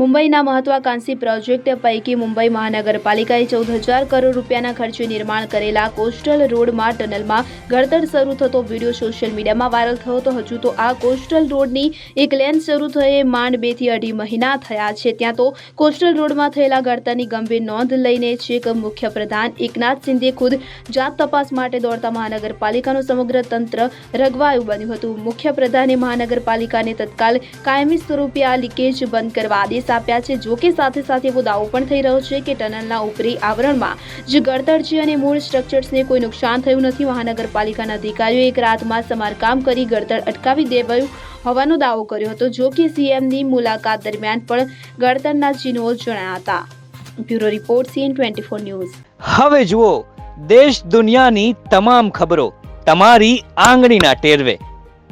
મુંબઈના મહત્વાકાંક્ષી પ્રોજેક્ટ પૈકી મુંબઈ મહાનગરપાલિકાએ ચૌદ હજાર કરોડ રૂપિયાના ખર્ચે નિર્માણ કરેલા કોસ્ટલ રોડમાં ટનલમાં ઘડતર શરૂ થતો વીડિયો સોશિયલ મીડિયામાં વાયરલ થયો તો હજુ તો આ કોસ્ટલ રોડની એક લેન શરૂ થયે માંડ બેથી અઢી મહિના થયા છે. ત્યાં તો કોસ્ટલ રોડમાં થયેલા ઘડતરની ગંભીર નોંધ લઈને છેક મુખ્ય પ્રધાન એકનાથ શિંદે ખુદ જાત તપાસ માટે દોડતા મહાનગરપાલિકાનું સમગ્ર તંત્ર રગવાયું બન્યું હતું. મુખ્ય પ્રધાને મહાનગરપાલિકાને તત્કાલ કાયમી સ્વરૂપે આ લીકેજ બંધ કરવા આદેશ આપ્યા છે. જો કે સાથે સાથે એવો દાવો પણ થઈ રહ્યો છે કે ટનલના ઉપરી આવરણમાં જે ગળતર છે અને મૂળ સ્ટ્રક્ચર્સને કોઈ નુકસાન થયું નથી, મહાનગરપાલિકાના અધિકારીઓએ એક રાતમાં સમારકામ કરી ગળતર અટકાવી દેવાયું હોવાનો દાવો કર્યો હતો. જો કે સીએમની મુલાકાત દરમિયાન પણ ગળતરના ચિહ્નો જણાયા હતા. Bureau report CN twenty four news. હવે જુઓ, દેશ દુનિયાની તમામ ખબરો તમારી આંગળીના ટેરવે.